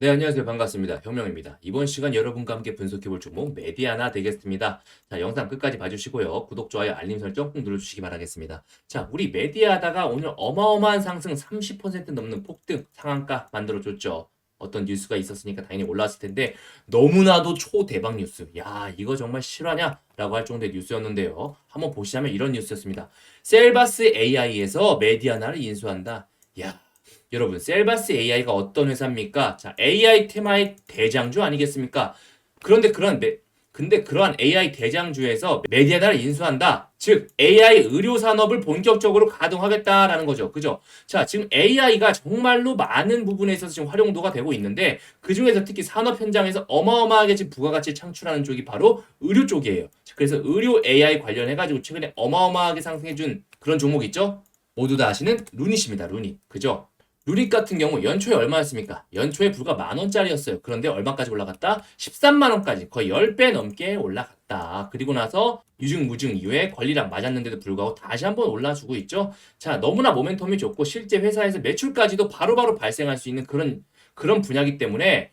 네, 안녕하세요. 반갑습니다. 혁명입니다. 이번 시간 여러분과 함께 분석해볼 종목 메디아나 되겠습니다. 자, 영상 끝까지 봐주시고요. 구독, 좋아요, 알림 설정 꼭 눌러주시기 바라겠습니다. 자, 우리 메디아다가 오늘 어마어마한 상승 30% 넘는 폭등 상한가 만들어줬죠. 어떤 뉴스가 있었으니까 당연히 올라왔을 텐데 너무나도 초대박 뉴스. 야, 이거 정말 실화냐? 라고 할 정도의 뉴스였는데요. 한번 보시자면 이런 뉴스였습니다. 셀바스 AI에서 메디아나를 인수한다. 야, 여러분, 셀바스 AI가 어떤 회사입니까? 자, AI 테마의 대장주 아니겠습니까? 그런데 그런 메, 근데 그러한 AI 대장주에서 메디아다를 인수한다. 즉, AI 의료 산업을 본격적으로 가동하겠다라는 거죠. 그죠? 자, 지금 AI가 정말로 많은 부분에 있어서 지금 활용도가 되고 있는데 그 중에서 특히 산업 현장에서 어마어마하게 지금 부가가치 창출하는 쪽이 바로 의료 쪽이에요. 그래서 의료 AI 관련해 가지고 최근에 어마어마하게 상승해 준 그런 종목 있죠? 모두 다 아시는 루닛입니다. 루닛. 그죠? 루닛 같은 경우 연초에 얼마였습니까? 연초에 불과 만 원짜리였어요. 그런데 얼마까지 올라갔다? 13만 원까지 거의 10배 넘게 올라갔다. 그리고 나서 유증무증 이후에 권리랑 맞았는데도 불구하고 다시 한번 올라주고 있죠. 자, 너무나 모멘텀이 좋고 실제 회사에서 매출까지도 바로바로 발생할 수 있는 그런 그런 분야이기 때문에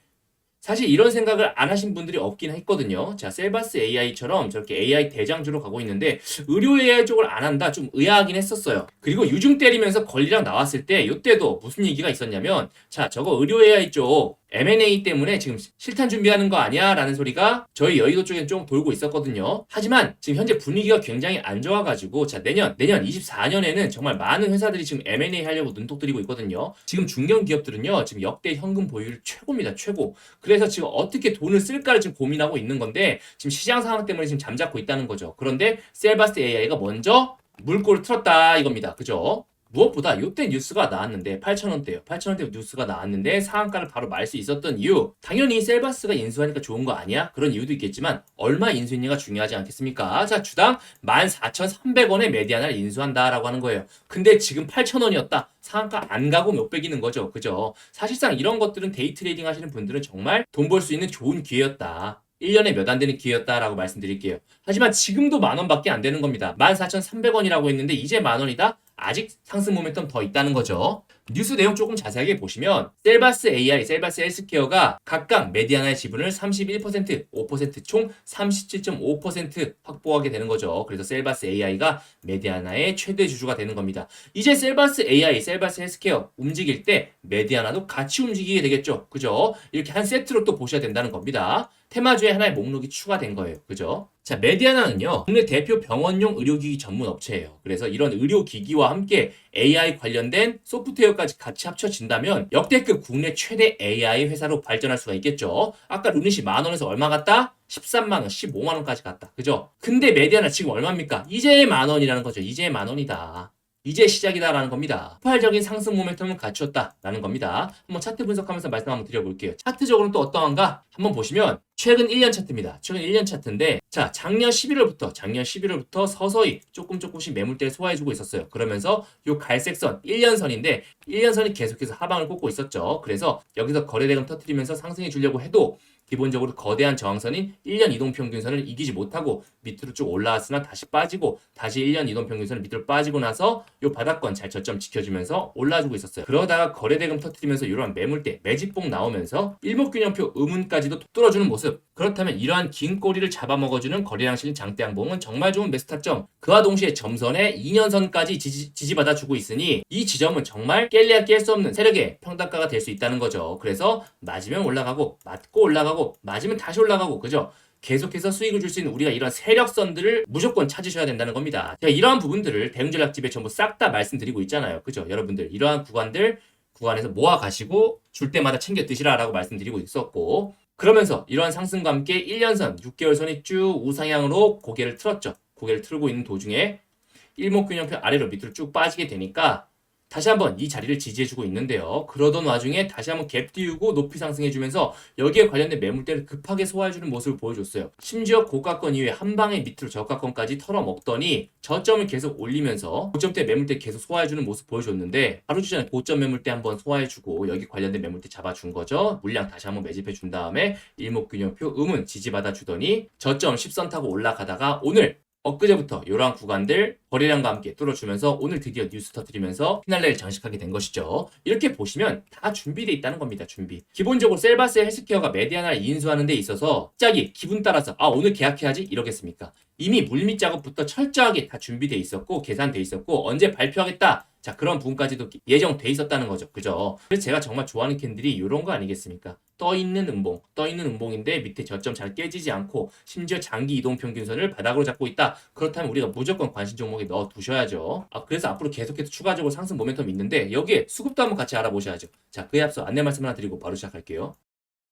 사실 이런 생각을 안 하신 분들이 없긴 했거든요. 자, 셀바스 AI처럼 저렇게 AI 대장주로 가고 있는데 의료 AI 쪽을 안 한다 좀 의아하긴 했었어요. 그리고 유중 때리면서 권리랑 나왔을 때 이때도 무슨 얘기가 있었냐면 자, 저거 의료 AI 쪽 M&A 때문에 지금 실탄 준비하는 거 아니야? 라는 소리가 저희 여의도 쪽에 좀 돌고 있었거든요. 하지만 지금 현재 분위기가 굉장히 안 좋아가지고 자 내년 내년 24년에는 정말 많은 회사들이 지금 M&A 하려고 눈독 들이고 있거든요. 지금 중견 기업들은요 지금 역대 현금 보유율 최고입니다 최고. 그래 서 지금 어떻게 돈을 쓸까를 지금 고민하고 있는 건데 지금 시장 상황 때문에 지금 잠잡고 있다는 거죠. 그런데 셀바스 AI가 먼저 물꼬를 틀었다 이겁니다. 그죠? 무엇보다 이때 뉴스가 나왔는데 8,000원대요. 8,000원대 뉴스가 나왔는데 상한가를 바로 말 수 있었던 이유 당연히 셀바스가 인수하니까 좋은 거 아니야? 그런 이유도 있겠지만 얼마 인수했냐가 중요하지 않겠습니까? 자 주당 14,300원에 메디아나를 인수한다라고 하는 거예요. 근데 지금 8,000원이었다. 상한가 안 가고 몇백이는 거죠. 그죠? 사실상 이런 것들은 데이 트레이딩 하시는 분들은 정말 돈 벌 수 있는 좋은 기회였다. 1년에 몇 안 되는 기회였다라고 말씀드릴게요. 하지만 지금도 만 원밖에 안 되는 겁니다. 14,300원이라고 했는데 이제 만 원이다? 아직 상승 모멘텀 더 있다는 거죠. 뉴스 내용 조금 자세하게 보시면 셀바스 AI, 셀바스 헬스케어가 각각 메디아나의 지분을 31%, 5%총 37.5% 확보하게 되는 거죠. 그래서 셀바스 AI가 메디아나의 최대 주주가 되는 겁니다. 이제 셀바스 AI, 셀바스 헬스케어 움직일 때 메디아나도 같이 움직이게 되겠죠. 그죠? 이렇게 한 세트로 또 보셔야 된다는 겁니다. 테마주의 하나의 목록이 추가된 거예요. 그죠? 자, 메디아나는요, 국내 대표 병원용 의료기기 전문 업체예요. 그래서 이런 의료기기와 함께 AI 관련된 소프트웨어까지 같이 합쳐진다면 역대급 국내 최대 AI 회사로 발전할 수가 있겠죠. 아까 루닛이 만 원에서 얼마 갔다? 13만 원, 15만 원까지 갔다. 그죠? 근데 메디아나 지금 얼마입니까? 이제 만 원이라는 거죠. 이제 만 원이다. 이제 시작이다라는 겁니다. 폭발적인 상승 모멘텀을 갖추었다라는 겁니다. 한번 차트 분석하면서 말씀 한번 드려볼게요. 차트적으로는 또 어떠한가? 한번 보시면 최근 1년 차트입니다. 최근 1년 차트인데 자 작년 11월부터 작년 11월부터 서서히 조금 조금씩 매물대를 소화해주고 있었어요. 그러면서 요 갈색선 1년선인데 1년선이 계속해서 하방을 꽂고 있었죠. 그래서 여기서 거래대금 터트리면서 상승해 주려고 해도 기본적으로 거대한 저항선인 1년 이동평균선을 이기지 못하고 밑으로 쭉 올라왔으나 다시 빠지고 다시 1년 이동평균선을 밑으로 빠지고 나서 요 바닥권 잘 저점 지켜주면서 올라주고 있었어요. 그러다가 거래대금 터트리면서 이러한 매물대 매집봉 나오면서 일목균형표 음운까지도 뚫어주는 모습 그렇다면 이러한 긴 꼬리를 잡아먹어주는 거래량 실린 장대양봉은 정말 좋은 매수 타점 그와 동시에 점선에 2년선까지 지지, 받아 주고 있으니 이 지점은 정말 깰래야 깰 수 없는 세력의 평단가가 될 수 있다는 거죠. 그래서 맞으면 올라가고 맞고 올라가고 맞으면 다시 올라가고 그죠? 계속해서 수익을 줄 수 있는 우리가 이런 세력선들을 무조건 찾으셔야 된다는 겁니다. 제가 이러한 부분들을 대응전략집에 전부 싹 다 말씀드리고 있잖아요. 그죠? 여러분들 이러한 구간들 구간에서 모아 가시고 줄 때마다 챙겨 드시라라고 말씀드리고 있었고 그러면서 이러한 상승과 함께 1년선, 6개월선이 쭉 우상향으로 고개를 틀었죠. 고개를 틀고 있는 도중에 일목균형표 아래로 밑으로 쭉 빠지게 되니까 다시 한번 이 자리를 지지해주고 있는데요. 그러던 와중에 다시 한번 갭 띄우고 높이 상승해주면서 여기에 관련된 매물대를 급하게 소화해주는 모습을 보여줬어요. 심지어 고가권 이후에 한 방에 밑으로 저가권까지 털어먹더니 저점을 계속 올리면서 고점대 매물대 계속 소화해주는 모습 보여줬는데 하루 전에 고점 매물대 한번 소화해주고 여기 관련된 매물대 잡아준 거죠. 물량 다시 한번 매집해준 다음에 일목균형표 음은 지지받아 주더니 저점 10선 타고 올라가다가 오늘 엊그제부터 이러한 구간들 거래량과 함께 뚫어주면서 오늘 드디어 뉴스 터뜨리면서 피날레를 장식하게 된 것이죠. 이렇게 보시면 다 준비돼 있다는 겁니다. 준비. 기본적으로 셀바스 헬스케어가 메디아나를 인수하는 데 있어서 갑자기 기분 따라서 아 오늘 계약해야지 이러겠습니까? 이미 물밑 작업부터 철저하게 다 준비돼 있었고 계산돼 있었고 언제 발표하겠다 자 그런 부분까지도 예정돼 있었다는 거죠 그죠 그래서 제가 정말 좋아하는 캔들이 이런 거 아니겠습니까 떠 있는 음봉 떠 있는 음봉인데 밑에 저점 잘 깨지지 않고 심지어 장기 이동 평균선을 바닥으로 잡고 있다 그렇다면 우리가 무조건 관심 종목에 넣어 두셔야죠 아 그래서 앞으로 계속해서 추가적으로 상승 모멘텀 있는데 여기에 수급도 한번 같이 알아보셔야죠 자 그에 앞서 안내 말씀 하나 드리고 바로 시작할게요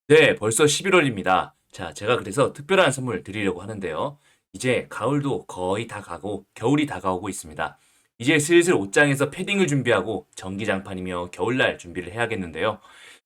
네, 벌써 11월입니다. 자, 제가 그래서 특별한 선물 드리려고 하는데요. 이제 가을도 거의 다 가고 겨울이 다가오고 있습니다. 이제 슬슬 옷장에서 패딩을 준비하고 전기장판이며 겨울날 준비를 해야겠는데요.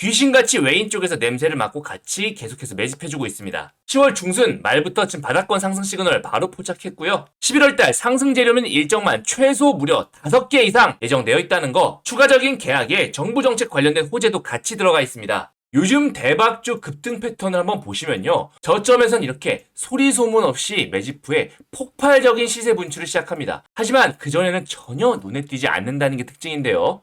귀신같이 외인 쪽에서 냄새를 맡고 같이 계속해서 매집해주고 있습니다. 10월 중순 말부터 지금 바닥권 상승 시그널 바로 포착했고요. 11월 달 상승 재료는 일정만 최소 무려 5개 이상 예정되어 있다는 거. 추가적인 계약에 정부 정책 관련된 호재도 같이 들어가 있습니다. 요즘 대박주 급등 패턴을 한번 보시면요. 저점에선 이렇게 소리 소문 없이 매집 후에 폭발적인 시세 분출을 시작합니다. 하지만 그전에는 전혀 눈에 띄지 않는다는 게 특징인데요.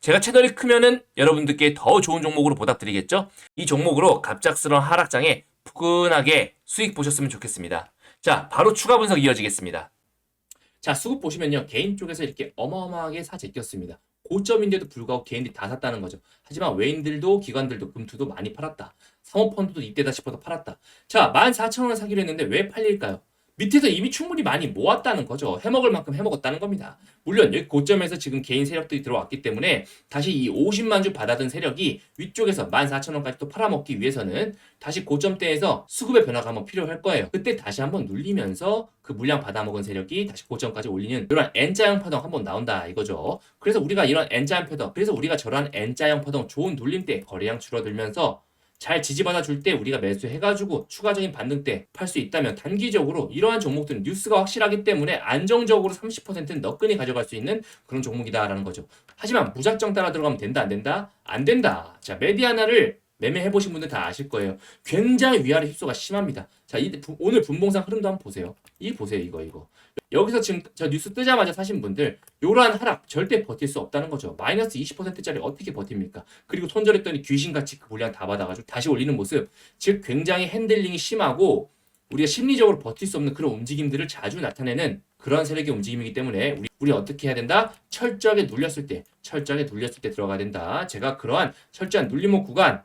제가 채널이 크면은 여러분들께 더 좋은 종목으로 보답드리겠죠? 이 종목으로 갑작스러운 하락장에 푸근하게 수익 보셨으면 좋겠습니다. 자, 바로 추가 분석 이어지겠습니다. 자, 수급 보시면요. 개인 쪽에서 이렇게 어마어마하게 사 제꼈습니다. 고점인데도 불구하고 개인들이 다 샀다는 거죠. 하지만 외인들도 기관들도 금투도 많이 팔았다. 사모펀드도 이때다 싶어서 팔았다. 자, 14,000원 사기로 했는데 왜 팔릴까요? 밑에서 이미 충분히 많이 모았다는 거죠. 해먹을 만큼 해먹었다는 겁니다. 물론 여기 고점에서 지금 개인 세력들이 들어왔기 때문에 다시 이 50만 주 받아든 세력이 위쪽에서 14,000원까지 또 팔아먹기 위해서는 다시 고점대에서 수급의 변화가 한번 필요할 거예요. 그때 다시 한번 눌리면서 그 물량 받아먹은 세력이 다시 고점까지 올리는 이런 N자형 파동 한번 나온다 이거죠. 그래서 우리가 이런 N자형 파동, 그래서 우리가 저러한 N자형 파동 좋은 눌림 때 거래량 줄어들면서 잘 지지받아 줄 때 우리가 매수해가지고 추가적인 반등 때 팔 수 있다면 단기적으로 이러한 종목들은 뉴스가 확실하기 때문에 안정적으로 30%는 너끈히 가져갈 수 있는 그런 종목이다라는 거죠. 하지만 무작정 따라 들어가면 된다 안 된다? 안 된다. 자 메디아나를 매매해 보신 분들 다 아실 거예요. 굉장히 위아래 휩소가 심합니다. 자 이, 부- 오늘 분봉상 흐름도 한번 보세요. 이 보세요 이거 이거. 여기서 지금 저 뉴스 뜨자마자 사신 분들 요러한 하락 절대 버틸 수 없다는 거죠. 마이너스 20%짜리 어떻게 버팁니까? 그리고 손절했더니 귀신같이 그 물량 다 받아가지고 다시 올리는 모습. 즉 굉장히 핸들링이 심하고 우리가 심리적으로 버틸 수 없는 그런 움직임들을 자주 나타내는 그런 세력의 움직임이기 때문에 우리, 우리 어떻게 해야 된다? 철저하게 눌렸을 때, 철저하게 눌렸을 때 들어가야 된다. 제가 그러한 철저한 눌림목 구간,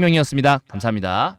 혁명이었습니다. 감사합니다.